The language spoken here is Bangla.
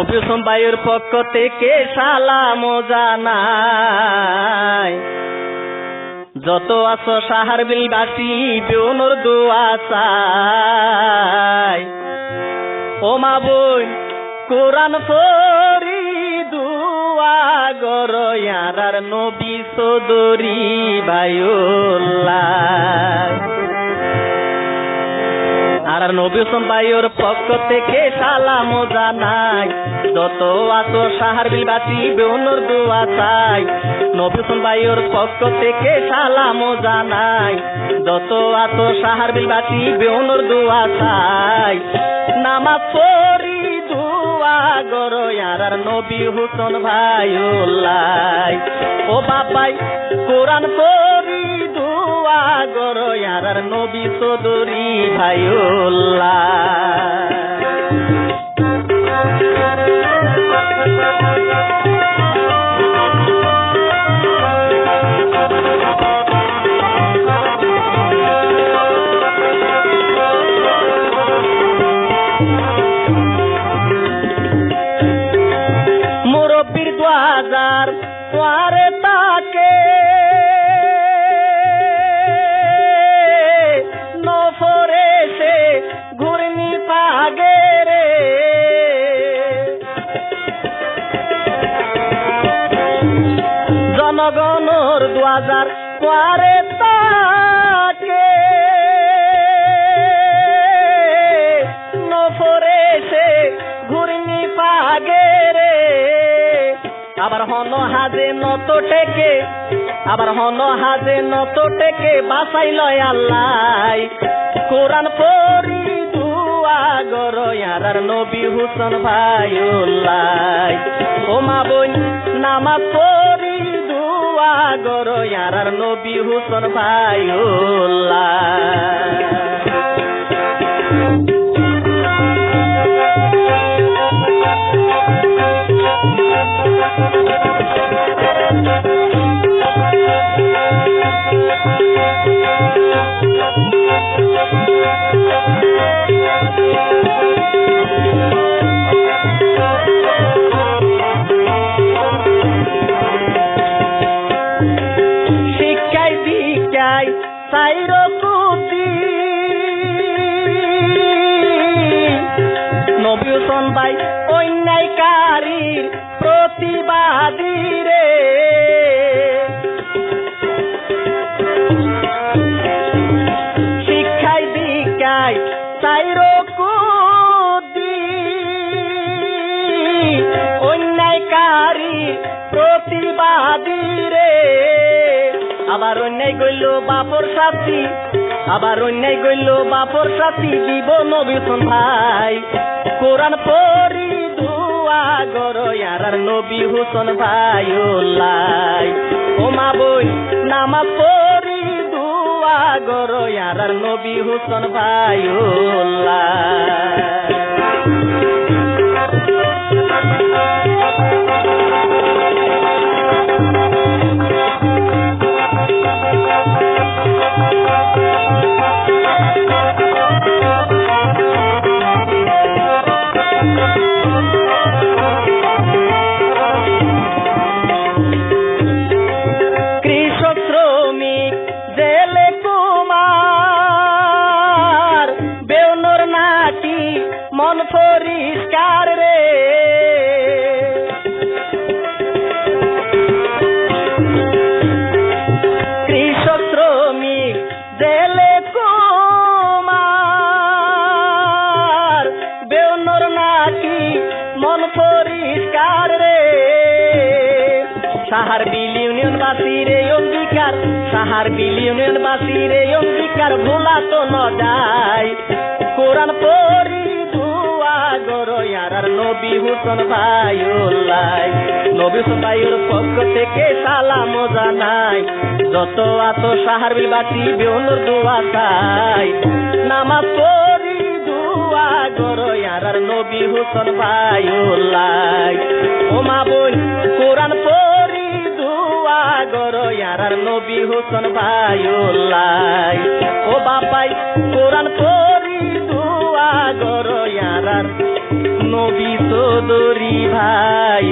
নবী ভাইয়ের পক্ষ থেকে সালাম জানাই। যত আছো সাহার বিলবাসী, বেউনর দোয়া চাই। ও মা বোন, কোরআন ফরি দুয়া গর ইয়ারার নবী সদরি ভাইউল্লাহ আর নবী হোসেন ভাইয়ের পক্ষ থেকে সালাম জানাই। যত আতো সাহার বিলবাসী বেউনর দোয়া চাই। নবী হোসেন ভাইয়ের পক্ষ থেকে সালাম জানাই। যত আতো সাহার বিলবাসী বেউনর দোয়া চাই। নামাজ পড়ি, দোয়া গর ইয়ার নবী হোসেন ভাইউল্লাহ। ও বাবাই, কোরআন পড়ি, দোয়া গর ইয়ার নবী চৌধুরী ভাইউল্লাহ। জনগণর দোয়াজার তোয়ারে তাকে। নফরে সে ঘূর্ণি পাগে রে। আবার হন হাজে নত টেকে আবার হন হাজে নত টেকে বাসাই লয় আল্লাহ। কোরআন পড়ি দুয়া গর ইয়ার নবী হুসন ভাইউল্লাহ। ও মা পড়ি দুয়া গর ইয়ার নবী হুসন ভাইউল্লাহ। প্রতিবাদী রে। আবার অন্যায় গইল বাপর সাথী আবার অন্যায় গইল বাপর সাথী দিব নবীন ভাই কোরআন পড়ি দুয়া গর ইয়ার নবী হুসন ভাই ওলাই ও বই নামাজ পড়ি দুয়া গর ইয়ার নবী হুসন ভাই ওলাই সাহার বিল ইউনিয়ন বাসীর এই অঙ্গীকার, সাহার বিল ইউনিয়ন বাসীর এই অঙ্গীকার, ভোলা তো ন যায় কোরআন পড়ি দুয়া গর ইয়ার নবী হুসন ভাইউল্লাই নবী হুসন ভাইয়ের পক্ষ থেকে সালাম জানাই। যত আত সাহার বিল বাসী বেউনুর দোয়া চাই নামাজ পড়ি দুয়া গর ইয়ার নবী হুসন ভাইউল্লাই ও মা বোন, কোরআন পড়ি হুসন ভাইউল্লাই ও বাপাই কোরআন পড়ি দোয়া গর ইয়ারার। নবী চৌধুরী ভাই